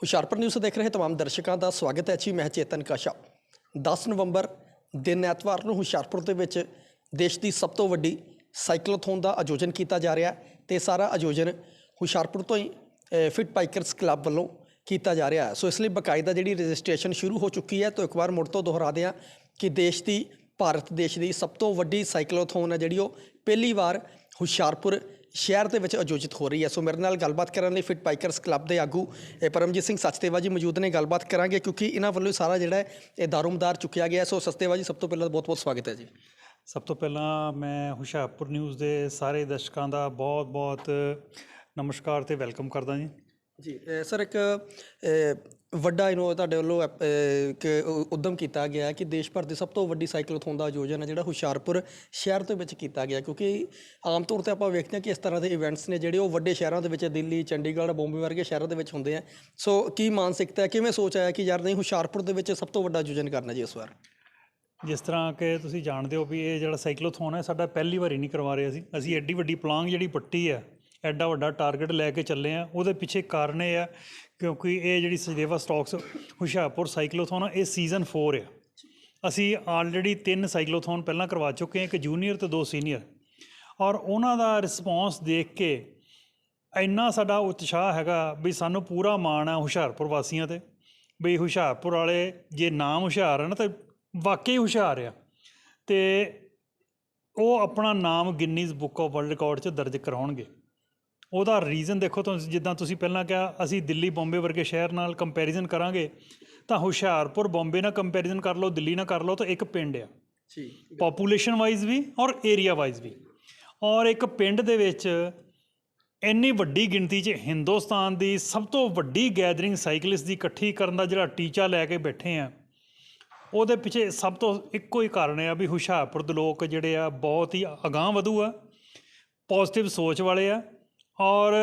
Hoshiarpur news ਦੇਖ ਰਹੇ तमाम ਦਰਸ਼ਕਾਂ ਦਾ ਸਵਾਗਤ ਹੈ ਜੀ ਮੈਂ ਚੇਤਨ ਕਾਸ਼ਾ 10 ਨਵੰਬਰ ਦਿਨ ਐਤਵਾਰ ਨੂੰ ਹੁਸ਼ਿਆਰਪੁਰ ਦੇ ਵਿੱਚ ਦੇਸ਼ ਦੀ ਸਭ ਤੋਂ ਵੱਡੀ ਸਾਈਕਲੋਥੋਨ ਦਾ ਆਯੋਜਨ ਕੀਤਾ ਜਾ ਰਿਹਾ ਹੈ ਤੇ ਸਾਰਾ ਆਯੋਜਨ ਹੁਸ਼ਿਆਰਪੁਰ ਤੋਂ ਹੀ ਅ, ਫਿਟ ਬਾਈਕਰਸ ਕਲੱਬ ਵੱਲੋਂ ਕੀਤਾ ਜਾ ਰਿਹਾ ਹੈ ਸੋ ਇਸ ਲਈ ਬਕਾਇਦਾ ਜਿਹੜੀ ਰਜਿਸਟ੍ਰੇਸ਼ਨ ਸ਼ੁਰੂ ਹੋ ਚੁੱਕੀ ਹੈ ਤਾਂ ਇੱਕ ਵਾਰ ਮੁੜ ਤੋਂ ਦੁਹਰਾ ਦਿਆਂ ਕਿ ਦੇਸ਼ ਦੀ ਭਾਰਤ ਦੇਸ਼ ਦੀ ਸਭ ਤੋਂ ਵੱਡੀ ਸਾਈਕਲੋਥੋਨ ਹੈ ਜਿਹੜੀ ਉਹ ਪਹਿਲੀ ਵਾਰ ਹੁਸ਼ਿਆਰਪੁਰ ਸ਼ਹਿਰ ਦੇ ਵਿੱਚ ਆਯੋਜਿਤ ਹੋ ਰਹੀ ਹੈ। ਸੋ ਮੇਰੇ ਨਾਲ ਗੱਲਬਾਤ ਕਰਨ ਲਈ ਫਿਟ ਬਾਈਕਰਸ ਕਲੱਬ ਦੇ ਆਗੂ ਇਹ ਪਰਮਜੀਤ ਸਿੰਘ ਸਚਦੇਵਾ ਜੀ ਮੌਜੂਦ ਨੇ। ਗੱਲਬਾਤ ਕਰਾਂਗੇ ਕਿਉਂਕਿ ਇਹਨਾਂ ਵੱਲੋਂ ਸਾਰਾ ਜਿਹੜਾ ਹੈ ਇਹ ਦਾਰੋਮਦਾਰ ਚੁੱਕਿਆ ਗਿਆ। ਹੈ। ਸੋ ਸਚਦੇਵਾ ਜੀ ਸਭ ਤੋਂ ਪਹਿਲਾਂ ਬਹੁਤ ਬਹੁਤ ਸਵਾਗਤ ਹੈ ਜੀ। ਸਭ ਤੋਂ ਪਹਿਲਾਂ ਮੈਂ ਹੁਸ਼ਿਆਰਪੁਰ ਨਿਊਜ਼ ਦੇ ਸਾਰੇ ਦਰਸ਼ਕਾਂ ਦਾ ਬਹੁਤ-ਬਹੁਤ ਨਮਸਕਾਰ ਤੇ ਵੈਲਕਮ ਕਰਦਾ ਜੀ। ਜੀ ਸਰ ਇੱਕ ਅ, ਵੱਡਾ ਇਹਨੂੰ ਤੁਹਾਡੇ ਵੱਲੋਂ ਅ, ਇੱਕ ਉ- ਉਦਮ ਕੀਤਾ ਗਿਆ ਕਿ ਦੇਸ਼ ਭਰ ਦੀ ਸਭ ਤੋਂ ਵੱਡੀ ਸਾਈਕਲੋਥੋਨ ਦਾ ਆਯੋਜਨ ਹੈ ਜਿਹੜਾ ਹੁਸ਼ਿਆਰਪੁਰ ਸ਼ਹਿਰ ਦੇ ਵਿੱਚ ਕੀਤਾ ਗਿਆ ਕਿਉਂਕਿ ਆਮ ਤੌਰ ਤੇ ਆਪਾਂ ਵੇਖਦੇ ਹਾਂ ਕਿ ਇਸ ਤਰ੍ਹਾਂ ਦੇ ਇਵੈਂਟਸ ਨੇ ਜਿਹੜੇ ਉਹ ਵੱਡੇ ਸ਼ਹਿਰਾਂ ਦੇ ਵਿੱਚ ਦਿੱਲੀ ਚੰਡੀਗੜ੍ਹ ਬੰਬੇ ਵਰਗੇ ਸ਼ਹਿਰਾਂ ਦੇ ਵਿੱਚ ਹੁੰਦੇ ਆ। ਸੋ ਕੀ ਮਾਨਸਿਕਤਾ ਹੈ ਕਿਵੇਂ ਸੋਚ ਆਇਆ ਕਿ ਯਾਰ ਨਹੀਂ ਹੁਸ਼ਿਆਰਪੁਰ ਦੇ ਵਿੱਚ ਸਭ ਤੋਂ ਵੱਡਾ ਆਯੋਜਨ ਕਰਨਾ ਜੀ ਇਸ ਵਾਰ? ਜਿਸ ਤਰ੍ਹਾਂ ਕਿ ਤੁਸੀਂ ਜਾਣਦੇ ਹੋ ਵੀ ਇਹ ਜਿਹੜਾ ਸਾਈਕਲੋਥੋਨ ਹੈ ਸਾਡਾ ਪਹਿਲੀ ਵਾਰੀ ਨਹੀਂ ਕਰਵਾ ਰਹੇ ਅਸੀਂ। ਅਸੀਂ ਐਡੀ ਵੱਡੀ ਪਲਾਂਗ ਜਿਹੜੀ ਪੱਟੀ ਹੈ ਐਡਾ ਵੱਡਾ ਟਾਰਗੇਟ ਲੈ ਕੇ ਚੱਲੇ ਆ। ਉਹਦੇ ਪਿੱਛੇ ਕਾਰਨ ਇਹ ਆ ਕਿਉਂਕਿ ਇਹ ਜਿਹੜੀ ਸਜੇਵਾ ਸਟਾਕਸ ਹੁਸ਼ਿਆਰਪੁਰ ਸਾਈਕਲੋਥੋਨ ਆ, ਇਹ ਸੀਜ਼ਨ 4 ਆ। ਅਸੀਂ ਆਲਰੇਡੀ ਤਿੰਨ ਸਾਈਕਲੋਥੋਨ ਪਹਿਲਾਂ ਕਰਵਾ ਚੁੱਕੇ ਹਾਂ ਇੱਕ ਜੂਨੀਅਰ ਤੇ ਦੋ ਸੀਨੀਅਰ ਔਰ ਉਹਨਾਂ ਦਾ ਰਿਸਪੌਂਸ ਦੇਖ ਕੇ ਇੰਨਾ ਸਾਡਾ ਉਤਸ਼ਾਹ ਹੈਗਾ ਵੀ ਸਾਨੂੰ ਪੂਰਾ ਮਾਣ ਹੈ ਹੁਸ਼ਿਆਰਪੁਰ ਵਾਸੀਆਂ ਤੇ। ਵੀ ਹੁਸ਼ਿਆਰਪੁਰ ਵਾਲੇ ਜੇ ਨਾਮ ਹੁਸ਼ਿਆਰ ਹੈ ਨਾ, ਤਾਂ ਵਾਕਈ ਹੁਸ਼ਿਆਰ ਆ। ਤੇ ਉਹ ਆਪਣਾ ਨਾਮ Guinness book of world record 'ਚ ਦਰਜ ਕਰਾਉਣਗੇ। ਉਹਦਾ ਰੀਜ਼ਨ ਦੇਖੋ ਤੁਸੀਂ ਜਿੱਦਾਂ ਤੁਸੀਂ ਪਹਿਲਾਂ ਕਿਹਾ ਅਸੀਂ ਦਿੱਲੀ ਬੰਬੇ ਵਰਗੇ ਸ਼ਹਿਰ ਨਾਲ ਕੰਪੈਰੀਜ਼ਨ ਕਰਾਂਗੇ ਤਾਂ ਹੁਸ਼ਿਆਰਪੁਰ ਬੰਬੇ ਨਾਲ ਕੰਪੈਰੀਜ਼ਨ ਕਰ ਲਓ ਦਿੱਲੀ ਨਾਲ ਕਰ ਲਓ ਤਾਂ ਇੱਕ ਪਿੰਡ ਆ। ਜੀ। ਪੋਪੂਲੇਸ਼ਨ ਵਾਈਜ਼ ਵੀ ਔਰ ਏਰੀਆ ਵਾਈਜ਼ ਵੀ। ਔਰ ਇੱਕ ਪਿੰਡ ਦੇ ਵਿੱਚ ਇੰਨੀ ਵੱਡੀ ਗਿਣਤੀ 'ਚ ਹਿੰਦੁਸਤਾਨ ਦੀ ਸਭ ਤੋਂ ਵੱਡੀ ਗੈਦਰਿੰਗ ਸਾਈਕਲਿਸਟ ਦੀ ਇਕੱਠੀ ਕਰਨ ਦਾ ਜਿਹੜਾ ਟੀਚਾ ਲੈ ਕੇ ਬੈਠੇ ਆ ਉਹਦੇ ਪਿੱਛੇ ਸਭ ਤੋਂ ਇੱਕੋ ਹੀ ਕਾਰਨ ਆ ਵੀ ਹੁਸ਼ਿਆਰਪੁਰ ਦੇ ਲੋਕ ਜਿਹੜੇ ਆ ਬਹੁਤ ਹੀ ਅਗਾਂਹ ਵਧੂ ਆ ਪੋਜ਼ਿਟਿਵ ਸੋਚ ਵਾਲੇ ਆ ਔਰ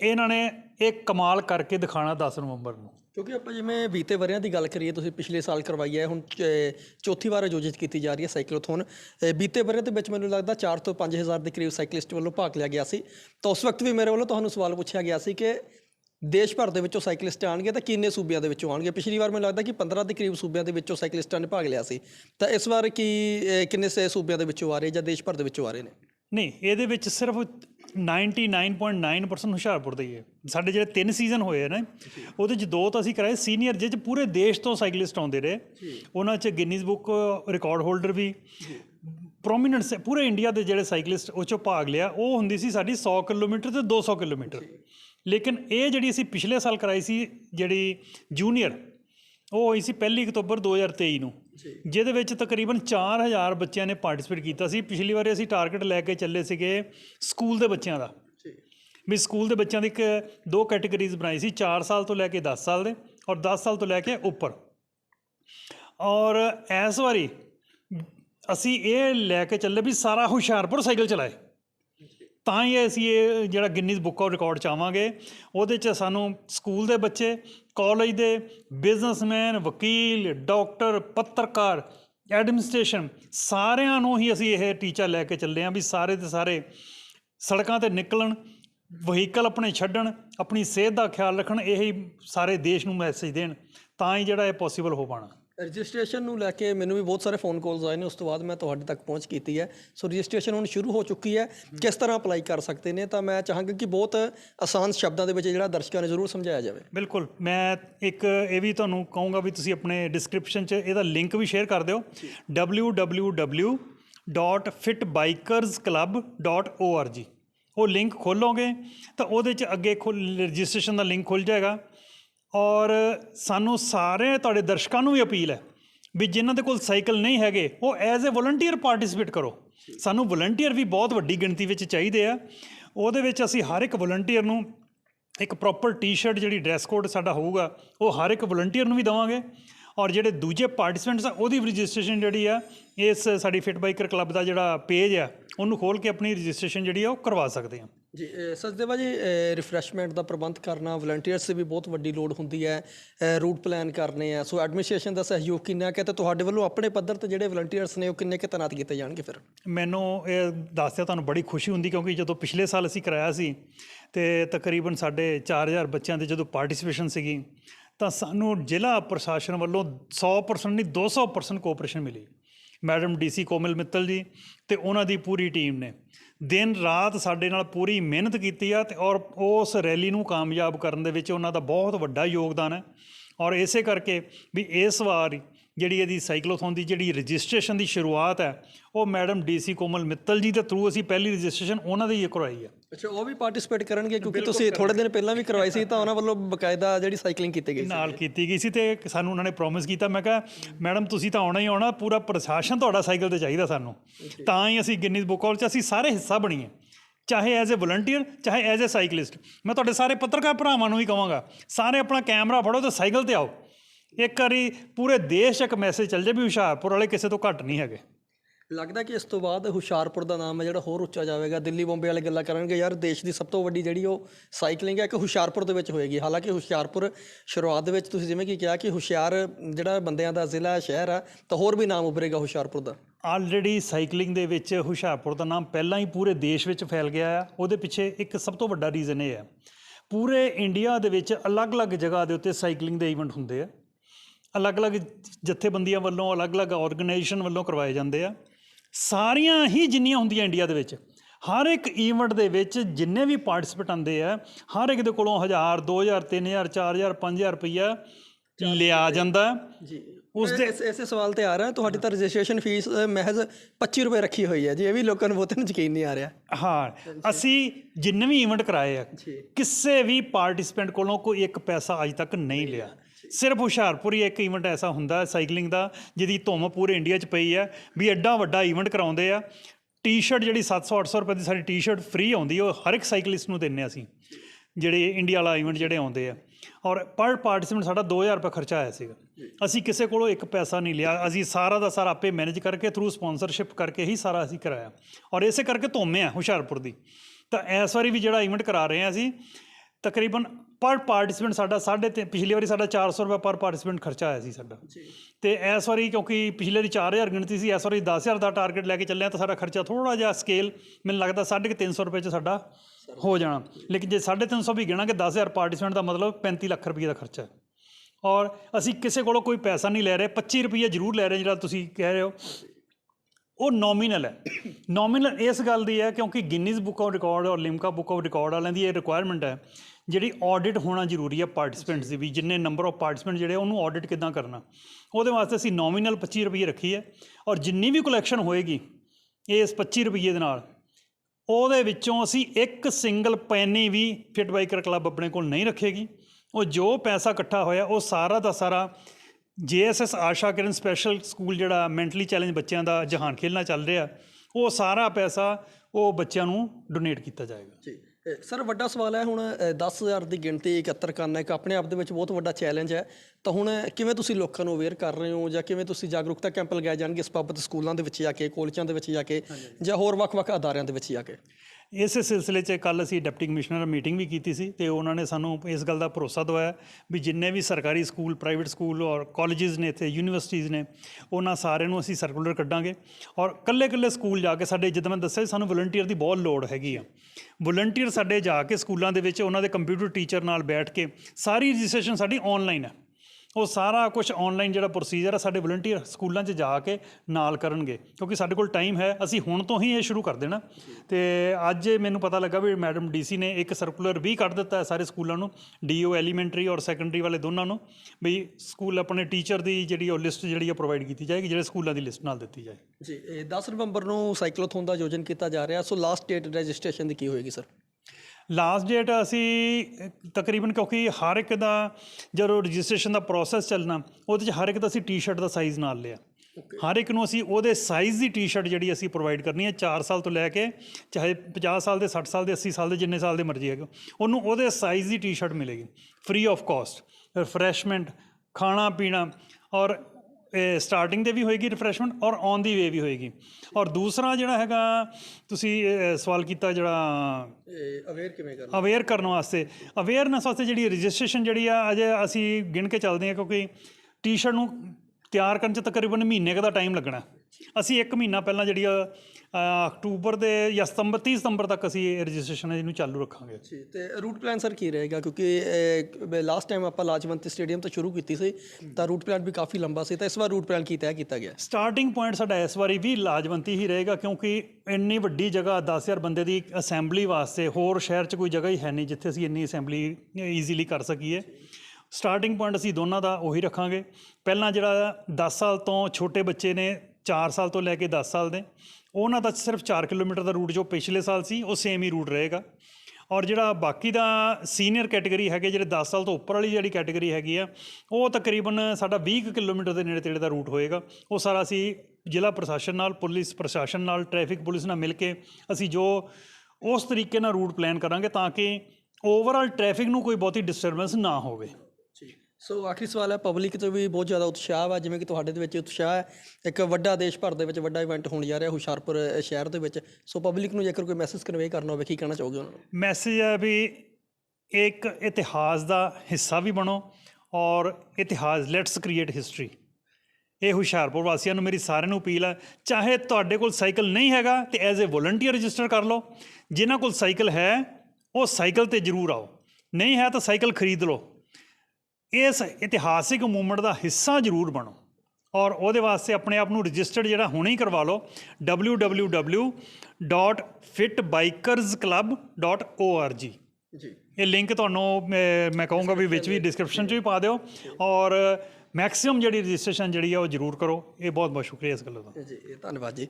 ਇਹਨਾਂ ਨੇ ਇਹ ਕਮਾਲ ਕਰਕੇ ਦਿਖਾਣਾ 10 ਨਵੰਬਰ ਨੂੰ। ਕਿਉਂਕਿ ਆਪਾਂ ਜਿਵੇਂ ਬੀਤੇ ਵਰਿਆਂ ਦੀ ਗੱਲ ਕਰੀਏ ਤੁਸੀਂ ਪਿਛਲੇ ਸਾਲ ਕਰਵਾਈ ਹੈ ਹੁਣ ਚੌਥੀ ਵਾਰ ਆਯੋਜਿਤ ਕੀਤੀ ਜਾ ਰਹੀ ਹੈ ਸਾਈਕਲੋਥੋਨ। ਬੀਤੇ ਵਰਿਆਂ ਦੇ ਵਿੱਚ ਮੈਨੂੰ ਲੱਗਦਾ 4 ਤੋਂ 5000 ਦੇ ਕਰੀਬ ਸਾਈਕਲਿਸਟ ਵੱਲੋਂ ਭਾਗ ਲਿਆ ਗਿਆ ਸੀ। ਤਾਂ ਉਸ ਵਕਤ ਵੀ ਮੇਰੇ ਵੱਲੋਂ ਤੁਹਾਨੂੰ ਸਵਾਲ ਪੁੱਛਿਆ ਗਿਆ ਸੀ ਕਿ ਦੇਸ਼ ਭਰ ਦੇ ਵਿੱਚੋਂ ਸਾਈਕਲਿਸਟ ਆਣਗੇ ਤਾਂ ਕਿੰਨੇ ਸੂਬਿਆਂ ਦੇ ਵਿੱਚੋਂ ਆਣਗੇ ਪਿਛਲੀ ਵਾਰ ਮੈਨੂੰ ਲੱਗਦਾ ਕਿ 15 ਦੇ ਕਰੀਬ ਸੂਬਿਆਂ ਦੇ ਵਿੱਚੋਂ ਸਾਈਕਲਿਸਟਾਂ ਨੇ ਭਾਗ ਲਿਆ ਸੀ। ਤਾਂ ਇਸ ਵਾਰ ਕੀ ਕਿੰਨੇ ਸੇ ਸੂਬਿਆਂ ਦੇ ਵਿੱਚੋਂ ਆ ਰਹੇ ਜਾਂ ਦੇਸ਼ ਭਰ ਦੇ ਵਿੱਚੋਂ ਆ ਰਹੇ ਨੇ? ਨਹੀਂ ਇਹਦੇ ਵਿੱਚ ਸਿਰਫ 99.9% ਹੁਸ਼ਿਆਰਪੁਰ ਦੇ ਹੀ ਹੈ। ਸਾਡੇ ਜਿਹੜੇ ਤਿੰਨ ਸੀਜ਼ਨ ਹੋਏ ਆ ਨਾ, ਉਹਦੇ ਚ ਦੋ ਤਾਂ ਅਸੀਂ ਕਰਾਏ ਸੀਨੀਅਰ ਜਿਹਦੇ ਚ ਪੂਰੇ ਦੇਸ਼ ਤੋਂ ਸਾਈਕਲਿਸਟ ਆਉਂਦੇ ਰਹੇ। ਉਹਨਾਂ ਚ ਗਿਨੀਜ਼ ਬੁੱਕ ਰਿਕਾਰਡ ਹੋਲਡਰ ਵੀ। ਪ੍ਰੋਮਿਨੈਂਟ ਪੂਰੇ ਇੰਡੀਆ ਦੇ ਜਿਹੜੇ ਸਾਈਕਲਿਸਟ ਉਹ ਚੋਂ ਭਾਗ ਲਿਆ। ਉਹ ਹੁੰਦੀ ਸੀ ਸਾਡੀ 100 ਕਿਲੋਮੀਟਰ ਤੇ 200 ਕਿਲੋਮੀਟਰ। ਲੇਕਿਨ ਇਹ ਜਿਹੜੀ ਅਸੀਂ ਪਿਛਲੇ ਸਾਲ ਕਰਾਈ ਸੀ, ਜਿਹੜੀ ਜੂਨੀਅਰ ਉਹ ਹੋਈ ਸੀ 1 ਅਕਤੂਬਰ 2023 ਨੂੰ। ਜਿਹਦੇ ਵਿੱਚ ਤਕਰੀਬਨ 4000 ਬੱਚਿਆਂ ਨੇ ਪਾਰਟਿਸਿਪੇਟ ਕੀਤਾ ਸੀ। ਪਿਛਲੀ ਵਾਰੀ ਅਸੀਂ ਟਾਰਗੇਟ ਲੈ ਕੇ ਚੱਲੇ ਸੀਗੇ ਸਕੂਲ ਦੇ ਬੱਚਿਆਂ ਦਾ। ਵੀ ਸਕੂਲ ਦੇ ਬੱਚਿਆਂ ਦੀ ਇੱਕ ਦੋ ਕੈਟਾਗਰੀਜ਼ ਬਣਾਈ ਸੀ 4 ਸਾਲ ਤੋਂ ਲੈ ਕੇ 10 ਸਾਲ ਦੇ ਔਰ 10 ਸਾਲ ਤੋਂ ਲੈ ਕੇ ਉੱਪਰ। ਔਰ ਇਸ ਵਾਰੀ ਅਸੀਂ ਇਹ ਲੈ ਕੇ ਚੱਲੇ ਵੀ ਸਾਰਾ ਹੁਸ਼ਿਆਰਪੁਰ ਸਾਈਕਲ ਚਲਾਏ। ਤਾਂ ਹੀ ਅਸੀਂ ਇਹ ਜਿਹੜਾ ਗਿਨੀਜ਼ ਬੁੱਕ ਆਫ ਰਿਕਾਰਡ ਚਾਹਾਂਗੇ ਉਹਦੇ 'ਚ ਸਾਨੂੰ ਸਕੂਲ ਦੇ ਬੱਚੇ ਕਾਲਜ ਦੇ ਬਿਜ਼ਨਸਮੈਨ, ਵਕੀਲ, ਡਾਕਟਰ, ਪੱਤਰਕਾਰ, ਐਡਮਿਨਿਸਟ੍ਰੇਸ਼ਨ ਸਾਰਿਆਂ ਨੂੰ ਹੀ ਅਸੀਂ ਇਹ ਟੀਚਾ ਲੈ ਕੇ ਚੱਲੇ ਹਾਂ ਵੀ ਸਾਰੇ ਦੇ ਸਾਰੇ ਸੜਕਾਂ ਤੇ ਨਿਕਲਣ, ਵਹੀਕਲ ਆਪਣੇ ਛੱਡਣ, ਆਪਣੀ ਸਿਹਤ ਦਾ ਖਿਆਲ ਰੱਖਣ, ਇਹੀ ਸਾਰੇ ਦੇਸ਼ ਨੂੰ ਮੈਸੇਜ ਦੇਣ, ਤਾਂ ਹੀ ਜਿਹੜਾ ਇਹ ਪੋਸੀਬਲ ਹੋ ਪਾਣਾ ਰਜਿਸਟ੍ਰੇਸ਼ਨ ਨੂੰ ਲੈ ਕੇ ਮੈਨੂੰ ਵੀ ਬਹੁਤ ਸਾਰੇ ਫੋਨ ਕਾਲਸ ਆਏ ਨੇ ਉਸ ਤੋਂ ਬਾਅਦ ਮੈਂ ਤੁਹਾਡੇ ਤੱਕ ਪਹੁੰਚ ਕੀਤੀ ਹੈ। ਸੋ ਰਜਿਸਟ੍ਰੇਸ਼ਨ ਹੁਣ ਸ਼ੁਰੂ ਹੋ ਚੁੱਕੀ ਹੈ। ਕਿਸ ਤਰ੍ਹਾਂ ਅਪਲਾਈ ਕਰ ਸਕਦੇ ਨੇ? ਤਾਂ ਮੈਂ ਚਾਹਾਂਗਾ ਕਿ ਬਹੁਤ ਆਸਾਨ ਸ਼ਬਦਾਂ ਦੇ ਵਿੱਚ ਜਿਹੜਾ ਦਰਸ਼ਕਾਂ ਨੂੰ ਜ਼ਰੂਰ ਸਮਝਾਇਆ ਜਾਵੇ। ਬਿਲਕੁਲ। ਮੈਂ ਇੱਕ ਇਹ ਵੀ ਤੁਹਾਨੂੰ ਕਹੂੰਗਾ ਵੀ ਤੁਸੀਂ ਆਪਣੇ ਡਿਸਕ੍ਰਿਪਸ਼ਨ 'ਚ ਇਹਦਾ ਲਿੰਕ ਵੀ ਸ਼ੇਅਰ ਕਰ ਦਿਓ। www.fitbikersclub.org ਉਹ ਲਿੰਕ ਖੋਲੋਗੇ ਤਾਂ ਉਹਦੇ 'ਚ ਅੱਗੇ ਰਜਿਸਟ੍ਰੇਸ਼ਨ ਦਾ ਲਿੰਕ ਖੁੱਲ ਜਾਏਗਾ। ਔਰ ਸਾਨੂੰ ਸਾਰੇ ਤੁਹਾਡੇ ਦਰਸ਼ਕਾਂ ਨੂੰ ਵੀ ਅਪੀਲ ਹੈ ਵੀ ਜਿਨ੍ਹਾਂ ਦੇ ਕੋਲ ਸਾਈਕਲ ਨਹੀਂ ਹੈਗੇ, ਉਹ ਐਜ਼ ਅ ਵਲੰਟੀਅਰ ਪਾਰਟਿਸਿਪੇਟ ਕਰੋ। ਸਾਨੂੰ ਵਲੰਟੀਅਰ ਵੀ ਬਹੁਤ ਵੱਡੀ ਗਿਣਤੀ ਵਿੱਚ ਚਾਹੀਦੇ ਆ। ਉਹਦੇ ਵਿੱਚ ਅਸੀਂ ਹਰ ਇੱਕ ਵਲੰਟੀਅਰ ਨੂੰ ਇੱਕ ਪ੍ਰੋਪਰ ਟੀ-ਸ਼ਰਟ ਜਿਹੜੀ ਡਰੈਸ ਕੋਡ ਸਾਡਾ ਹੋਊਗਾ, ਉਹ ਹਰ ਇੱਕ ਵਲੰਟੀਅਰ ਨੂੰ ਵੀ ਦਵਾਂਗੇ। ਔਰ ਜਿਹੜੇ ਦੂਜੇ ਪਾਰਟਿਸਪੈਂਟਸ ਆ, ਉਹਦੀ ਰਜਿਸਟ੍ਰੇਸ਼ਨ ਜਿਹੜੀ ਆ, ਇਸ ਸਾਡੀ ਫਿਟ ਬਾਈਕਰ ਕਲੱਬ ਦਾ ਜਿਹੜਾ ਪੇਜ ਆ, ਉਹਨੂੰ ਖੋਲ ਕੇ ਆਪਣੀ ਰਜਿਸਟ੍ਰੇਸ਼ਨ ਜਿਹੜੀ ਆ, ਉਹ ਕਰਵਾ ਸਕਦੇ ਆ। ਜੀ ਅ, ਸਚਦੇਵਾ ਜੀ ਰਿਫਰੈਸ਼ਮੈਂਟ ਦਾ ਪ੍ਰਬੰਧ ਕਰਨਾ ਵਲੰਟੀਅਰਸ ਦੀ ਵੀ ਬਹੁਤ ਵੱਡੀ ਲੋੜ ਹੁੰਦੀ ਹੈ ਰੂਟ ਪਲਾਨ ਕਰਨੇ ਆ। ਸੋ ਐਡਮਿਨਿਸਟ੍ਰੇਸ਼ਨ ਦਾ ਸਹਿਯੋਗ ਕਿੰਨਾ ਕੁ ਹੈ? ਤੇ ਤੁਹਾਡੇ ਵੱਲੋਂ ਆਪਣੇ ਪੱਧਰ ਤੇ ਜਿਹੜੇ ਵਲੰਟੀਅਰਸ ਨੇ ਉਹ ਕਿੰਨੇ ਕੁ ਤੈਨਾਤ ਕੀਤੇ ਜਾਣਗੇ ਫਿਰ? ਮੈਨੂੰ ਇਹ ਦੱਸਦਿਆਂ ਤੁਹਾਨੂੰ ਬੜੀ ਖੁਸ਼ੀ ਹੁੰਦੀ ਕਿਉਂਕਿ ਜਦੋਂ ਪਿਛਲੇ ਸਾਲ ਅਸੀਂ ਕਰਾਇਆ ਸੀ ਤੇ ਤਕਰੀਬਨ ਸਾਡੇ 4000 ਬੱਚਿਆਂ ਦੇ ਜਦੋਂ ਪਾਰਟਿਸਿਪੇਸ਼ਨ ਸੀਗੀ ਤਾਂ ਸਾਨੂੰ ਜ਼ਿਲ੍ਹਾ ਪ੍ਰਸ਼ਾਸਨ ਵੱਲੋਂ 100% ਨਹੀਂ 200% ਕੋਆਪਰੇਸ਼ਨ ਮਿਲੀ। ਮੈਡਮ ਡੀਸੀ ਕੋਮਲ ਮਿੱਤਲ ਜੀ ਤੇ ਉਹਨਾਂ ਦੀ ਪੂਰੀ ਟੀਮ ਨੇ। ਦਿਨ ਰਾਤ ਸਾਡੇ ਨਾਲ ਪੂਰੀ ਮਿਹਨਤ ਕੀਤੀ ਆ ਤੇ ਔਰ ਉਸ ਰੈਲੀ ਨੂੰ ਕਾਮਯਾਬ ਕਰਨ ਦੇ ਵਿੱਚ ਉਹਨਾਂ ਦਾ ਬਹੁਤ ਵੱਡਾ ਯੋਗਦਾਨ ਹੈ। ਔਰ ਇਸੇ ਕਰਕੇ ਵੀ ਇਸ ਵਾਰ ਜਿਹੜੀ ਇਹਦੀ ਸਾਈਕਲੋਥੋਨ ਦੀ ਜਿਹੜੀ ਰਜਿਸਟ੍ਰੇਸ਼ਨ ਦੀ ਸ਼ੁਰੂਆਤ ਹੈ ਉਹ ਮੈਡਮ ਡੀਸੀ ਕੋਮਲ ਮਿੱਤਲ ਜੀ ਦੇ ਥਰੂ ਅਸੀਂ ਪਹਿਲੀ ਰਜਿਸਟ੍ਰੇਸ਼ਨ ਉਹਨਾਂ ਦੀ ਹੀ ਕਰਵਾਈ ਹੈ। ਅੱਛਾ ਉਹ ਵੀ ਪਾਰਟਿਸਿਪੇਟ ਕਰਨਗੇ ਕਿਉਂਕਿ ਤੁਸੀਂ ਥੋੜੇ ਦਿਨ ਪਹਿਲਾਂ ਵੀ ਕਰਵਾਈ ਸੀ ਤਾਂ ਉਹਨਾਂ ਵੱਲੋਂ ਬਕਾਇਦਾ ਜਿਹੜੀ ਸਾਈਕਲਿੰਗ ਕੀਤੀ ਗਈ ਸੀ। ਨਾਲ ਕੀਤੀ ਗਈ ਸੀ ਤੇ ਸਾਨੂੰ ਉਹਨਾਂ ਨੇ ਪ੍ਰੋਮਿਸ ਕੀਤਾ ਮੈਂ ਕਿਹਾ ਮੈਡਮ ਤੁਸੀਂ ਤਾਂ ਆਉਣਾ ਹੀ ਆਉਣਾ ਪੂਰਾ ਪ੍ਰਸ਼ਾਸਨ ਤੁਹਾਡਾ ਸਾਈਕਲ ਤੇ ਚਾਹੀਦਾ ਸਾਨੂੰ। ਤਾਂ ਹੀ ਅਸੀਂ ਗਿਨੀਜ਼ ਬੁੱਕ ਆਫ 'ਚ ਅਸੀਂ ਸਾਰੇ ਹਿੱਸਾ ਬਣੀਏ ਚਾਹੇ ਐਜ਼ ਅ ਵਲੰਟੀਅਰ ਚਾਹੇ ਐਜ਼ ਅ ਸਾਈਕਲਿਸਟ ਮੈਂ ਤੁਹਾਡੇ ਸਾਰੇ ਪੱਤਰਕਾਰ ਭਰਾਵਾਂ ਨੂੰ ਵੀ ਕਹਾਂਗਾ ਸਾਰੇ ਆਪਣਾ ਕੈਮਰਾ ਫੜੋ ਤੇ ਸਾਈਕਲ ਤੇ ਆਓ। ਇੱਕ ਵਾਰੀ ਪੂਰੇ ਦੇਸ਼ ਇੱਕ ਮੈਸੇਜ ਚੱਲ ਜੇ ਵੀ ਹੁਸ਼ਿਆਰਪੁਰ ਵਾਲੇ ਕਿਸੇ ਤੋਂ ਘੱਟ ਨਹੀਂ ਹੈਗੇ। ਲੱਗਦਾ ਕਿ ਇਸ ਤੋਂ ਬਾਅਦ ਹੁਸ਼ਿਆਰਪੁਰ ਦਾ ਨਾਮ ਹੈ ਜਿਹੜਾ ਹੋਰ ਉੱਚਾ ਜਾਵੇਗਾ। ਦਿੱਲੀ ਬੰਬੇ ਵਾਲੇ ਗੱਲਾਂ ਕਰਨਗੇ। ਯਾਰ ਦੇਸ਼ ਦੀ ਸਭ ਤੋਂ ਵੱਡੀ ਜਿਹੜੀ ਉਹ ਸਾਈਕਲਿੰਗ ਹੈ ਇੱਕ ਹੁਸ਼ਿਆਰਪੁਰ ਦੇ ਵਿੱਚ ਹੋਏਗੀ। ਹਾਲਾਂਕਿ ਹੁਸ਼ਿਆਰਪੁਰ ਸ਼ੁਰੂਆਤ ਦੇ ਵਿੱਚ ਤੁਸੀਂ ਜਿਵੇਂ ਕਿ ਕਿਹਾ ਕਿ ਹੁਸ਼ਿਆਰ ਜਿਹੜਾ ਬੰਦਿਆਂ ਦਾ ਜ਼ਿਲ੍ਹਾ ਸ਼ਹਿਰ ਹੈ ਤਾਂ ਹੋਰ ਵੀ ਨਾਮ ਉਭਰੇਗਾ ਹੁਸ਼ਿਆਰਪੁਰ ਦਾ। ਆਲਰੇਡੀ ਸਾਈਕਲਿੰਗ ਦੇ ਵਿੱਚ ਹੁਸ਼ਿਆਰਪੁਰ ਦਾ ਨਾਮ ਪਹਿਲਾਂ ਹੀ ਪੂਰੇ ਦੇਸ਼ ਵਿੱਚ ਫੈਲ ਗਿਆ ਹੈ ਉਹਦੇ ਪਿੱਛੇ ਇੱਕ ਸਭ ਤੋਂ ਵੱਡਾ ਰੀਜ਼ਨ ਇਹ ਹੈ। ਪੂਰੇ ਇੰਡੀਆ ਦੇ ਵਿੱਚ ਅਲੱਗ-ਅਲੱਗ ਜਗ੍ਹਾ ਦੇ ਉੱਤੇ ਸਾਈਕਲਿੰਗ ਦੇ ਇਵੈਂਟ ਹੁੰਦੇ ਆ। ਅਲੱਗ-ਅਲੱਗ ਜਥੇਬੰਦੀਆਂ ਵੱਲੋਂ ਅਲੱਗ-ਅਲੱਗ ਆਰਗੇਨਾਈਜੇਸ਼ਨ ਵੱਲੋਂ ਕਰਵਾਏ ਜਾਂਦੇ ਆ। ਸਾਰੀਆਂ ਹੀ ਜਿੰਨੀਆਂ ਹੁੰਦੀਆਂ ਇੰਡੀਆ ਦੇ ਵਿੱਚ ਹਰ ਇੱਕ ਇਵੈਂਟ ਦੇ ਵਿੱਚ ਜਿੰਨੇ ਵੀ ਪਾਰਟਿਸਿਪੇਟ ਆਉਂਦੇ ਆ ਹਰ ਇੱਕ ਦੇ ਕੋਲੋਂ 1000 2000 3000 4000 5000 ਰੁਪਈਆ ਲਿਆ ਜਾਂਦਾ। ਜੀ। ਉਸ ਦੇ ਇਸੇ ਸਵਾਲ ਤੇ ਆ ਰਿਹਾ ਤੁਹਾਡੀ ਤਾਂ ਰਜਿਸਟ੍ਰੇਸ਼ਨ ਫੀਸ ਮਹਿਜ਼ 25 ਰੁਪਏ ਰੱਖੀ ਹੋਈ ਹੈ ਜੀ ਇਹ ਵੀ ਲੋਕਾਂ ਨੂੰ ਬਹੁਤੇ ਨੂੰ ਯਕੀਨ ਨਹੀਂ ਆ ਰਿਹਾ। ਹਾਂ ਅਸੀਂ ਜਿੰਨੇ ਵੀ ਇਵੈਂਟ ਕਰਾਏ ਆ ਕਿਸੇ ਵੀ ਪਾਰਟਿਸਪੈਂਟ ਕੋਲੋਂ ਕੋਈ ਇੱਕ ਪੈਸਾ ਅਜ ਤੱਕ ਨਹੀਂ ਲਿਆ। ਸਿਰਫ ਹੁਸ਼ਿਆਰਪੁਰ ਹੀ ਇੱਕ ਇਵੈਂਟ ਐਸਾ ਹੁੰਦਾ ਹੈ ਸਾਈਕਲਿੰਗ ਦਾ, ਜਿਹਦੀ ਧੁੰਮ ਪੂਰੇ ਇੰਡੀਆ 'ਚ ਪਈ ਹੈ। ਵੀ ਐਡਾ ਵੱਡਾ ਇਵੈਂਟ ਕਰਾਉਂਦੇ ਆ। ਟੀ-ਸ਼ਰਟ ਜਿਹੜੀ 700 800 ਰੁਪਏ ਦੀ ਸਾਡੀ ਟੀ-ਸ਼ਰਟ ਫ੍ਰੀ ਆਉਂਦੀ, ਉਹ ਹਰ ਇੱਕ ਸਾਈਕਲਿਸਟ ਨੂੰ ਦਿੰਨੇ ਅਸੀਂ, ਜਿਹੜੇ ਇੰਡੀਆ ਵਾਲਾ ਇਵੈਂਟ ਜਿਹੜੇ ਆਉਂਦੇ ਆ। ਔਰ ਪਰ ਪਾਰਟਿਸਪੈਂਟ ਸਾਡਾ 2000 ਰੁਪਏ ਖਰਚਾ ਆਇਆ ਸੀਗਾ। ਅਸੀਂ ਕਿਸੇ ਕੋਲੋਂ ਇੱਕ ਪੈਸਾ ਨਹੀਂ ਲਿਆ। ਅਸੀਂ ਸਾਰਾ ਦਾ ਸਾਰਾ ਆਪੇ ਮੈਨੇਜ ਕਰਕੇ ਥਰੂ ਸਪਾਂਸਰਸ਼ਿਪ ਕਰਕੇ ਹੀ ਸਾਰਾ ਅਸੀਂ ਕਰਾਇਆ। ਔਰ ਇਸੇ ਕਰਕੇ ਧੋਮੇ ਆ ਹੁਸ਼ਿਆਰਪੁਰ ਦੀ। ਤਾਂ ਇਸ ਵਾਰੀ ਵੀ ਜਿਹੜਾ ਇਵੈਂਟ ਕਰਾ ਰਹੇ ਆ ਅਸੀਂ ਤਕਰੀਬਨ ਪਰ ਪਾਰਟਿਸਪੈਂਟ ਸਾਡਾ ਸਾਢੇ ਤੇ ਪਿਛਲੀ ਵਾਰੀ ਸਾਡਾ 400 ਰੁਪਏ ਪਰ ਪਾਰਟਿਸਪੈਂਟ ਖਰਚਾ ਆਇਆ ਸੀ ਸਾਡਾ। ਤੇ ਇਸ ਵਾਰੀ ਕਿਉਂਕਿ ਪਿਛਲੇ ਦੀ 4000 ਗਿਣਤੀ ਸੀ ਇਸ ਵਾਰੀ 10000 ਦਾ ਟਾਰਗੇਟ ਲੈ ਕੇ ਚੱਲੇ ਆ ਤਾਂ ਸਾਡਾ ਖਰਚਾ ਥੋੜਾ ਜਿਹਾ ਸਕੇਲ ਮੈਨੂੰ ਲੱਗਦਾ 350 ਰੁਪਏ ਚ ਸਾਡਾ ਹੋ ਜਾਣਾ। ਲੇਕਿਨ ਜੇ 350 ਵੀ ਗਿਣਾਂਗੇ 10000 ਪਾਰਟਿਸਪੈਂਟ ਦਾ ਮਤਲਬ 35 ਲੱਖ ਰੁਪਏ ਦਾ ਖਰਚਾ ਹੈ। ਔਰ ਅਸੀਂ ਕਿਸੇ ਕੋਲੋਂ ਕੋਈ ਪੈਸਾ ਨਹੀਂ ਲੈ ਰਹੇ 25 ਰੁਪਏ ਜ਼ਰੂਰ ਲੈ ਰਹੇ ਜਿਹੜਾ ਤੁਸੀਂ ਕਹਿ ਰਹੇ ਹੋ। ਉਹ ਨੋਮੀਨਲ ਹੈ। ਨੋਮੀਨਲ ਇਸ ਗੱਲ ਦੀ ਹੈ ਕਿਉਂਕਿ ਗਿਨੀਜ਼ ਬੁੱਕ ਆਫ ਰਿਕਾਰਡ ਔਰ ਲਿਮਕਾ ਬੁੱਕ ਆਫ ਰਿਕਾਰਡ ਵਾਲਿਆਂ ਦੀ ਇਹ ਰਿਕੁਆਇਰਮੈਂਟ ਹੈ ਜਿਹੜੀ ਆਡਿਟ ਹੋਣਾ ਜ਼ਰੂਰੀ ਹੈ ਪਾਰਟਿਸਪੈਂਟਸ ਦੀ ਵੀ, ਜਿੰਨੇ ਨੰਬਰ ਆਫ ਪਾਰਟਿਸਪੈਂਟ ਜਿਹੜੇ ਉਹਨੂੰ ਆਡਿਟ ਕਿੱਦਾਂ ਕਰਨਾ? ਉਹਦੇ ਵਾਸਤੇ ਅਸੀਂ ਨੋਮੀਨਲ 25 ਰੁਪਏ ਰੱਖੀ ਹੈ ਔਰ ਜਿੰਨੀ ਵੀ ਕਲੈਕਸ਼ਨ ਹੋਏਗੀ ਇਸ 25 ਰੁਪਏ ਦੇ ਨਾਲ, ਉਹਦੇ ਵਿੱਚੋਂ ਅਸੀਂ ਇੱਕ ਸਿੰਗਲ ਪੈਨੀ ਵੀ ਫਿਟ ਬਾਈਕਰ ਕਲੱਬ ਆਪਣੇ ਕੋਲ ਨਹੀਂ ਰੱਖੇਗੀ। ਉਹ ਜੋ ਪੈਸਾ ਇਕੱਠਾ ਹੋਇਆ, ਉਹ ਸਾਰਾ ਦਾ ਸਾਰਾ JSS Asha Kiran special school ਜਿਹੜਾ ਮੈਂਟਲੀ ਚੈਲੰਜ ਬੱਚਿਆਂ ਦਾ ਜਹਾਨ ਖੇਲਣਾ ਚੱਲ ਰਿਹਾ, ਉਹ ਸਾਰਾ ਪੈਸਾ ਉਹ ਬੱਚਿਆਂ ਨੂੰ ਡੋਨੇਟ ਕੀਤਾ ਜਾਏਗਾ। ਜੀ ਸਰ ਵੱਡਾ ਸਵਾਲ ਹੈ ਹੁਣ ਅ, 10000 ਦੀ ਗਿਣਤੀ ਇਕੱਤਰ ਕਰਨਾ ਇੱਕ ਆਪਣੇ ਆਪ ਦੇ ਵਿੱਚ ਬਹੁਤ ਵੱਡਾ ਚੈਲੰਜ ਹੈ। ਤਾਂ ਹੁਣ ਕਿਵੇਂ ਤੁਸੀਂ ਲੋਕਾਂ ਨੂੰ ਅਵੇਅਰ ਕਰ ਰਹੇ ਹੋ ਜਾਂ ਕਿਵੇਂ ਤੁਸੀਂ ਜਾਗਰੂਕਤਾ ਕੈਂਪ ਲਗਾਏ ਜਾਣਗੇ ਇਸ ਬਾਬਤ ਸਕੂਲਾਂ ਦੇ ਵਿੱਚ ਜਾ ਕੇ ਕਾਲਜਾਂ ਦੇ ਵਿੱਚ ਜਾ ਕੇ ਜਾਂ ਹੋਰ ਵੱਖ-ਵੱਖ ਅਦਾਰਿਆਂ ਦੇ ਵਿੱਚ ਜਾ ਕੇ? ਇਸ ਸਿਲਸਿਲੇ 'ਚ ਕੱਲ ਅਸੀਂ ਡਿਪਟੀ ਕਮਿਸ਼ਨਰ ਨਾਲ ਮੀਟਿੰਗ ਵੀ ਕੀਤੀ ਸੀ ਤੇ ਉਹਨਾਂ ਨੇ ਸਾਨੂੰ ਇਸ ਗੱਲ ਦਾ ਭਰੋਸਾ ਦਵਾਇਆ ਵੀ ਜਿੰਨੇ ਵੀ ਸਰਕਾਰੀ ਸਕੂਲ, ਪ੍ਰਾਈਵੇਟ ਸਕੂਲ ਔਰ ਕਾਲਜਸ ਨੇ ਇੱਥੇ ਯੂਨੀਵਰਸਿਟੀਜ਼ ਨੇ, ਉਹਨਾਂ ਸਾਰਿਆਂ ਨੂੰ ਅਸੀਂ ਸਰਕੂਲਰ ਕੱਢਾਂਗੇ ਔਰ ਕੱਲੇ-ਕੱਲੇ ਸਕੂਲ ਜਾ ਕੇ ਸਾਡੇ, ਜਿੱਦਾਂ ਮੈਂ ਦੱਸਿਆ ਸਾਨੂੰ ਵਲੰਟੀਅਰ ਦੀ ਬਹੁਤ ਲੋੜ ਹੈਗੀ ਆ। ਵਲੰਟੀਅਰ ਸਾਡੇ ਜਾ ਕੇ ਸਕੂਲਾਂ ਦੇ ਵਿੱਚ ਉਹਨਾਂ ਦੇ ਕੰਪਿਊਟਰ ਟੀਚਰ ਨਾਲ ਬੈਠ ਕੇ ਸਾਰੀ ਰਜਿਸਟ੍ਰੇਸ਼ਨ ਸਾਡੀ ਆਨਲਾਈਨ ਹੈ ਉਹ ਸਾਰਾ ਕੁਝ ਆਨਲਾਈਨ ਜਿਹੜਾ ਪ੍ਰੋਸੀਜਰ ਆ, ਸਾਡੇ ਵਲੰਟੀਅਰ ਸਕੂਲਾਂ 'ਚ ਜਾ ਕੇ ਨਾਲ ਕਰਨਗੇ। ਕਿਉਂਕਿ ਸਾਡੇ ਕੋਲ ਟਾਈਮ ਹੈ, ਅਸੀਂ ਹੁਣ ਤੋਂ ਹੀ ਇਹ ਸ਼ੁਰੂ ਕਰ ਦੇਣਾ। ਤੇ ਅੱਜ ਮੈਨੂੰ ਪਤਾ ਲੱਗਾ ਵੀ ਮੈਡਮ ਡੀਸੀ ਨੇ ਇੱਕ ਸਰਕੂਲਰ ਵੀ ਕੱਢ ਦਿੱਤਾ ਹੈ ਸਾਰੇ ਸਕੂਲਾਂ ਨੂੰ ਡੀਓ ਐਲੀਮੈਂਟਰੀ ਔਰ ਸੈਕੰਡਰੀ ਵਾਲੇ ਦੋਨਾਂ ਨੂੰ, ਵੀ ਸਕੂਲ ਆਪਣੇ ਟੀਚਰ ਦੀ ਜਿਹੜੀ ਉਹ ਲਿਸਟ ਜਿਹੜੀ ਆ ਪ੍ਰੋਵਾਈਡ ਕੀਤੀ ਜਾਏਗੀ, ਜਿਹੜੇ ਸਕੂਲਾਂ ਦੀ ਲਿਸਟ ਨਾਲ ਦਿੱਤੀ ਜਾਏ। ਜੀ, ਇਹ 10 ਨਵੰਬਰ ਨੂੰ ਸਾਈਕਲੋਥੋਨ ਦਾ ਆਯੋਜਨ ਕੀਤਾ ਜਾ ਰਿਹਾ। ਸੋ ਲਾਸਟ ਡੇਟ ਰਜਿਸਟ੍ਰੇਸ਼ਨ ਦੀ ਕੀ ਹੋਏਗੀ ਸਰ ਲਾਸਟ ਡੇਟ ਅਸੀਂ ਤਕਰੀਬਨ ਕਿਉਂਕਿ ਹਰ ਇੱਕ ਦਾ ਜਦੋਂ ਰਜਿਸਟ੍ਰੇਸ਼ਨ ਦਾ ਪ੍ਰੋਸੈਸ ਚੱਲਣਾ ਉਹਦੇ 'ਚ ਹਰ ਇੱਕ ਦਾ ਅਸੀਂ ਟੀ-ਸ਼ਰਟ ਦਾ ਸਾਈਜ਼ ਨਾਲ ਲਿਆ। ਹਰ ਇੱਕ ਨੂੰ ਅਸੀਂ ਉਹਦੇ ਸਾਈਜ਼ ਦੀ ਟੀ-ਸ਼ਰਟ ਜਿਹੜੀ ਅਸੀਂ ਪ੍ਰੋਵਾਈਡ ਕਰਨੀ ਹੈ 4 ਸਾਲ ਤੋਂ ਲੈ ਕੇ ਚਾਹੇ 50 ਸਾਲ ਦੇ 60 ਸਾਲ ਦੇ 80 ਸਾਲ ਦੇ ਜਿੰਨੇ ਸਾਲ ਦੇ ਮਰਜ਼ੀ ਹੈਗੇ ਉਹਨੂੰ ਉਹਦੇ ਸਾਈਜ਼ ਦੀ ਟੀ-ਸ਼ਰਟ ਮਿਲੇਗੀ ਫ੍ਰੀ ਆਫ ਕਾਸਟ ਰਿਫਰੈਸ਼ਮੈਂਟ ਖਾਣਾ ਪੀਣਾ ਔਰ ਸਟਾਰਟਿੰਗ ਤੇ ਵੀ ਹੋਏਗੀ ਰਿਫਰੈਸ਼ਮੈਂਟ ਔਰ ਔਨ ਦੀ ਵੇ ਵੀ ਹੋਏਗੀ। ਔਰ ਦੂਸਰਾ ਜਿਹੜਾ ਹੈਗਾ ਤੁਸੀਂ ਸਵਾਲ ਕੀਤਾ ਜਿਹੜਾ ਅਵੇਅਰ ਕਿਵੇਂ ਕਰਨਾ? ਅਵੇਅਰ ਕਰਨ ਵਾਸਤੇ। ਅਵੇਅਰਨੈਸ ਵਾਸਤੇ ਜਿਹੜੀ ਰਜਿਸਟ੍ਰੇਸ਼ਨ ਜਿਹੜੀ ਆ ਅਜੇ ਅਸੀਂ ਗਿਣ ਕੇ ਚੱਲਦੇ ਹਾਂ ਕਿਉਂਕਿ ਟੀ-ਸ਼ਰਟ ਨੂੰ ਤਿਆਰ ਕਰਨ ਚ ਤਕਰੀਬਨ ਮਹੀਨੇ ਕੁ ਦਾ ਟਾਈਮ ਲੱਗਣਾ। ਅਸੀਂ 1 ਮਹੀਨਾ ਪਹਿਲਾਂ ਜਿਹੜੀ ਆ ਅ, ਅਕਤੂਬਰ ਦੇ ਜਾਂ ਸਤੰਬਰ 30 ਸਤੰਬਰ ਤੱਕ ਅਸੀਂ ਰਜਿਸਟ੍ਰੇਸ਼ਨ ਇਹਨੂੰ ਚਾਲੂ ਰੱਖਾਂਗੇ। ਜੀ ਤੇ ਰੂਟ ਪਲਾਨ ਸਰ ਕੀ ਰਹੇਗਾ? ਕਿਉਂਕਿ ਲਾਸਟ ਟਾਈਮ ਆਪਾਂ ਲਾਜਵੰਤ ਸਟੇਡੀਅਮ ਤੋਂ ਸ਼ੁਰੂ ਕੀਤੀ ਸੀ ਤਾਂ ਰੂਟ ਪਲਾਨ ਵੀ ਕਾਫੀ ਲੰਬਾ ਸੀ ਤਾਂ ਇਸ ਵਾਰ ਰੂਟ ਪਲਾਨ ਕੀ ਤੈਅ ਕੀਤਾ ਗਿਆ? ਸਟਾਰਟਿੰਗ ਪੁਆਇੰਟ ਸਾਡਾ ਇਸ ਵਾਰੀ ਵੀ ਲਾਜਵੰਤੀ ਹੀ ਰਹੇਗਾ ਕਿਉਂਕਿ ਇੰਨੀ ਵੱਡੀ ਜਗ੍ਹਾ 10000 ਬੰਦੇ ਦੀ ਅਸੈਂਬਲੀ ਵਾਸਤੇ ਹੋਰ ਸ਼ਹਿਰ 'ਚ ਕੋਈ ਜਗ੍ਹਾ ਹੀ ਹੈ ਨਹੀਂ ਜਿੱਥੇ ਅਸੀਂ ਇੰਨੀ ਅਸੈਂਬਲੀ ਈਜ਼ੀਲੀ ਕਰ ਸਕੀਏ। ਸਟਾਰਟਿੰਗ ਪੁਆਇੰਟ ਅਸੀਂ ਦੋਨਾਂ ਦਾ ਉਹੀ ਰੱਖਾਂਗੇ। ਪਹਿਲਾਂ ਜਿਹੜਾ 10 ਸਾਲ ਤੋਂ ਛੋਟੇ ਬੱਚੇ ਨੇ 4 ਸਾਲ ਤੋਂ ਲੈ ਕੇ 10 ਸਾਲ ਦੇ, ਉਹਨਾਂ ਦਾ ਸਿਰਫ 4 ਕਿਲੋਮੀਟਰ ਦਾ ਰੂਟ ਜੋ ਪਿਛਲੇ ਸਾਲ ਸੀ, ਉਹ ਸੇਮ ਹੀ ਰੂਟ ਰਹੇਗਾ। ਔਰ ਜਿਹੜਾ ਬਾਕੀ ਦਾ ਸੀਨੀਅਰ ਕੈਟਾਗਰੀ ਹੈਗੇ, ਜਿਹੜੇ 10 ਸਾਲ ਤੋਂ ਉੱਪਰ ਵਾਲੀ ਜਿਹੜੀ ਕੈਟਾਗਰੀ ਹੈਗੀ ਆ, ਉਹ ਤਕਰੀਬਨ ਸਾਡਾ 20 ਕੁ ਕਿਲੋਮੀਟਰ ਦੇ ਨੇੜੇ ਤੇੜੇ ਦਾ ਰੂਟ ਹੋਏਗਾ। ਉਹ ਸਾਰਾ ਅਸੀਂ ਜ਼ਿਲ੍ਹਾ ਪ੍ਰਸ਼ਾਸਨ ਨਾਲ, ਪੁਲਿਸ ਪ੍ਰਸ਼ਾਸਨ ਨਾਲ ਟ੍ਰੈਫਿਕ ਪੁਲਿਸ ਨਾਲ ਮਿਲ ਕੇ ਅਸੀਂ ਜੋ ਉਸ ਤਰੀਕੇ ਨਾਲ ਰੂਟ ਪਲਾਨ ਕਰਾਂਗੇ ਤਾਂ ਕਿ ਓਵਰਆਲ ਟ੍ਰੈਫਿਕ ਨੂੰ ਕੋਈ ਬਹੁਤੀ ਡਿਸਟਰਬੈਂਸ ਨਾ ਹੋਵੇ। ਸੋ ਆਖਰੀ ਸਵਾਲ ਹੈ ਪਬਲਿਕ ਤੋਂ ਵੀ ਬਹੁਤ ਜ਼ਿਆਦਾ ਉਤਸ਼ਾਹ ਹੈ ਜਿਵੇਂ ਕਿ ਤੁਹਾਡੇ ਦੇ ਵਿੱਚ ਉਤਸ਼ਾਹ ਹੈ। ਇੱਕ ਵੱਡਾ ਦੇਸ਼ ਭਰ ਦੇ ਵਿੱਚ ਵੱਡਾ ਇਵੈਂਟ ਹੋਣ ਜਾ ਰਿਹਾ ਹੁਸ਼ਿਆਰਪੁਰ ਸ਼ਹਿਰ ਦੇ ਵਿੱਚ। ਸੋ ਪਬਲਿਕ ਨੂੰ ਜੇਕਰ ਕੋਈ ਮੈਸੇਜ ਕਨਵੇ ਕਰਨਾ ਹੋਵੇ, ਕੀ ਕਹਿਣਾ ਚਾਹੋਗੇ ਉਹਨਾਂ ਨੂੰ? ਮੈਸੇਜ ਹੈ ਵੀ ਇੱਕ ਇਤਿਹਾਸ ਦਾ ਹਿੱਸਾ ਵੀ ਬਣੋ ਔਰ ਇਤਿਹਾਸ ਲੈਟਸ ਕ੍ਰੀਏਟ ਹਿਸਟਰੀ ਇਹ ਹੁਸ਼ਿਆਰਪੁਰ ਵਾਸੀਆਂ ਨੂੰ ਮੇਰੀ ਸਾਰਿਆਂ ਨੂੰ ਅਪੀਲ ਹੈ, ਚਾਹੇ ਤੁਹਾਡੇ ਕੋਲ ਸਾਈਕਲ ਨਹੀਂ ਹੈਗਾ, ਤੇ ਐਜ਼ ਅ ਵੋਲੰਟੀਅਰ ਰਜਿਸਟਰ ਕਰ ਲਓ। ਜਿਨ੍ਹਾਂ ਕੋਲ ਸਾਈਕਲ ਹੈ, ਉਹ ਸਾਈਕਲ ਤੇ ਜ਼ਰੂਰ ਆਓ। ਨਹੀਂ ਹੈ ਤਾਂ ਸਾਈਕਲ ਖਰੀਦ ਲਓ। ਇਸ ਇਤਿਹਾਸਿਕ ਮੂਵਮੈਂਟ ਦਾ ਹਿੱਸਾ ਜ਼ਰੂਰ ਬਣੋ ਔਰ ਉਹਦੇ ਵਾਸਤੇ ਆਪਣੇ ਆਪ ਨੂੰ ਰਜਿਸਟਰਡ ਜਿਹੜਾ ਹੁਣੇ ਹੀ ਕਰਵਾ ਲਓ www.fitbikersclub.org ਜੀ। ਇਹ ਲਿੰਕ ਤੁਹਾਨੂੰ ਮੈਂ ਕਹੂੰਗਾ ਵੀ ਵਿੱਚ ਵੀ ਡਿਸਕ੍ਰਿਪਸ਼ਨ 'ਚ ਵੀ ਪਾ ਦਿਓ ਔਰ ਮੈਕਸਿਮਮ ਜਿਹੜੀ ਰਜਿਸਟ੍ਰੇਸ਼ਨ ਜਿਹੜੀ ਆ ਉਹ ਜ਼ਰੂਰ ਕਰੋ। ਇਹ ਬਹੁਤ ਬਹੁਤ ਸ਼ੁਕਰੀਆ ਇਸ ਗੱਲ ਦਾ। ਜੀ ਧੰਨਵਾਦ ਜੀ।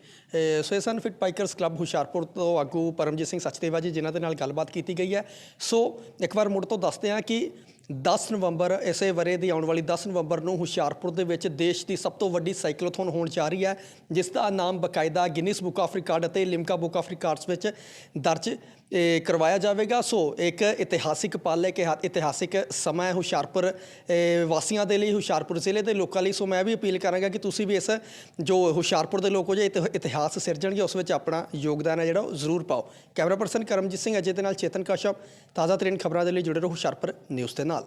ਸੋ ਇਹ ਸਨ ਫਿਟ ਬਾਈਕਰਸ ਕਲੱਬ ਹੁਸ਼ਿਆਰਪੁਰ ਤੋਂ ਆਗੂ ਪਰਮਜੀਤ ਸਿੰਘ ਸਚਦੇਵਾ ਜੀ ਜਿਨ੍ਹਾਂ ਦੇ ਨਾਲ ਗੱਲਬਾਤ ਕੀਤੀ ਗਈ ਹੈ। ਸੋ ਇੱਕ ਵਾਰ ਮੁੜ ਤੋਂ ਦੱਸਦੇ ਹਾਂ ਕਿ 10 ਨਵੰਬਰ, ਇਸੇ ਵਰੇ ਦੀ ਆਉਣ ਵਾਲੀ 10 ਨਵੰਬਰ ਨੂੰ ਹੁਸ਼ਿਆਰਪੁਰ ਦੇ ਵਿੱਚ ਦੇਸ਼ ਦੀ ਸਭ ਤੋਂ ਵੱਡੀ ਸਾਈਕਲੋਥੋਨ ਹੋਣ ਜਾ ਰਹੀ ਹੈ, ਜਿਸ ਦਾ ਨਾਮ ਬਕਾਇਦਾ ਗਿਨੀਸ ਬੁੱਕ ਆਫ ਰਿਕਾਰਡ ਅਤੇ ਲਿਮਕਾ ਬੁੱਕ ਆਫ ਰਿਕਾਰਡਸ ਵਿੱਚ ਦਰਜ ਕਰਵਾਇਆ ਜਾਵੇਗਾ। ਸੋ ਇੱਕ ਇਤਿਹਾਸਿਕ ਪਲ ਹੈ ਕਿ ਇਤਿਹਾਸਿਕ ਸਮਾਂ ਹੈ ਹੁਸ਼ਿਆਰਪੁਰ ਵਾਸੀਆਂ ਦੇ ਲਈ, ਹੁਸ਼ਿਆਰਪੁਰ ਜ਼ਿਲ੍ਹੇ ਦੇ ਲੋਕਾਂ ਲਈ। ਸੋ ਮੈਂ ਵੀ ਅਪੀਲ ਕਰਾਂਗਾ ਕਿ ਤੁਸੀਂ ਵੀ ਇਸ ਜੋ ਹੁਸ਼ਿਆਰਪੁਰ ਦੇ ਲੋਕ ਹੋ ਜੇ, ਇਤਿ- ਇਤਿਹਾਸ ਸਿਰਜਣਗੇ, ਉਸ ਵਿੱਚ ਆਪਣਾ ਯੋਗਦਾਨ ਹੈ ਜਿਹੜਾ, ਉਹ ਜ਼ਰੂਰ ਪਾਓ। ਕੈਮਰਾ ਪਰਸਨ ਕਰਮਜੀਤ ਸਿੰਘ, ਅਜੇ ਦੇ ਨਾਲ ਚੇਤਨ ਕਾਸ਼ਪ ਤਾਜ਼ਾ ਤਰੀਨ ਖਬਰਾਂ ਦੇ ਲਈ ਜੁੜੇ ਰਹੋ ਹੁਸ਼ਿਆਰਪੁਰ ਨਿਊਜ਼ ਦੇ ਨਾਲ।